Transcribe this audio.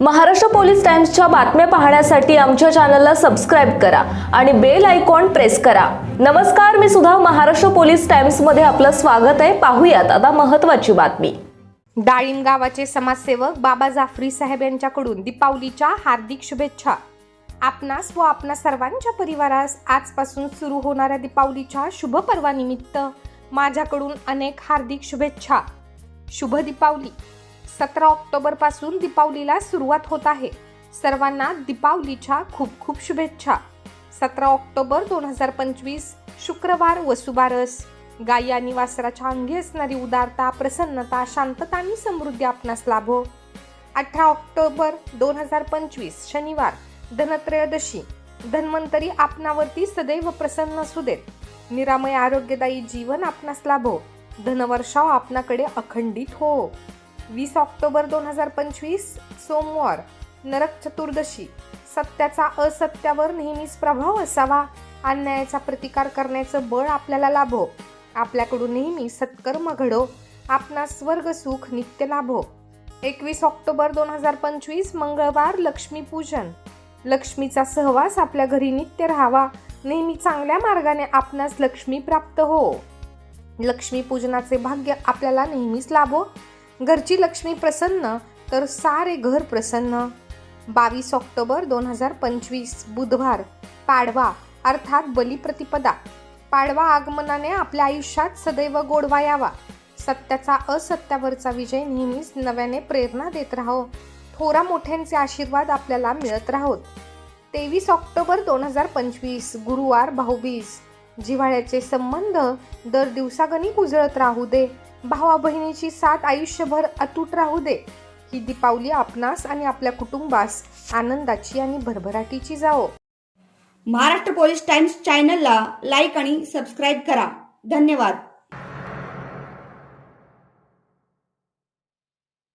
Maharashtra police टाइम्सच्या बातम्या पाहण्यासाठी आमच्या चॅनलला सबस्क्राईब करा आणि बेल आयकॉन प्रेस करा. नमस्कार मी सुद्धा महाराष्ट्र पोलीस टाइम्समध्ये आपलं स्वागत आहे. पाहूयात आता महत्वाची बातमी. डाळिंब गावाचे समाजसेवक बाबा जाफरी साहेब यांच्याकडून दीपावलीच्या हार्दिक शुभेच्छा. आपणास व आपणा सर्वांच्या परिवारास आजपासून सुरू होणाऱ्या दीपावलीच्या शुभ पर्वानिमित्त माझ्याकडून अनेक हार्दिक शुभेच्छा. शुभ दीपावली. सतरा ऑक्टोबरपासून दीपावलीला सुरुवात होत आहे. सर्वांना दीपावलीच्या खूप खूप शुभेच्छा. सतरा ऑक्टोबर दोन हजार पंचवीस शुक्रवार वसुबारस गायी आणि वासराच्या अंगी असणारी उदारता प्रसन्नता शांतता आणि समृद्धी आपणास लाभो. अठरा ऑक्टोबर दोन हजार पंचवीस शनिवार धनत्रयोदशी. धन्वंतरी आपणावरती सदैव प्रसन्न असू देत. निरामय आरोग्यदायी जीवन आपणास लाभो. धनवर्षाव आपणाकडे अखंडित हो. वीस ऑक्टोबर दोन हजार पंचवीस सोमवार नरक चतुर्दशी. सत्याचा असत्यावर नेहमीच प्रभाव असावा. अन्यायाचा प्रतिकार करण्याचं बळ आपल्याला लाभो. आपल्याकडून नेहमी सत्कर्म घडो. आपणास स्वर्ग सुख नित्य लाभो. एकवीस ऑक्टोबर दोन हजार पंचवीस मंगळवार लक्ष्मीपूजन लक्ष्मीचा सहवास आपल्या घरी नित्य राहावा. नेहमी चांगल्या मार्गाने आपणास लक्ष्मी प्राप्त हो. लक्ष्मीपूजनाचे भाग्य आपल्याला नेहमीच लाभो. घरची लक्ष्मी प्रसन्न तर सारे घर प्रसन्न. बावीस ऑक्टोबर दोन हजार पंचवीस बुधवार पाडवा अर्थात बलिप्रतिपदा. पाडवा आगमनाने आपल्या आयुष्यात सदैव गोडवा यावा. सत्याचा असत्यावरचा विजय नेहमीच नव्याने प्रेरणा देत राहो. थोरा मोठ्यांचे आशीर्वाद आपल्याला मिळत राहोत. तेवीस ऑक्टोबर दोन हजार पंचवीस गुरुवार भाऊबीज. जिव्हाळ्याचे संबंध दर दिवसागणिक उजळत राहू दे. भावा बहिणीची साथ आयुष्यभर अतूट राहू दे. ही दीपावली आपणास आणि आपल्या कुटुंबास आनंदाची आणि भरभराटीची जाओ महाराष्ट्र पोलीस टाइम्स चॅनलला लाईक आणि सबस्क्राईब करा. धन्यवाद.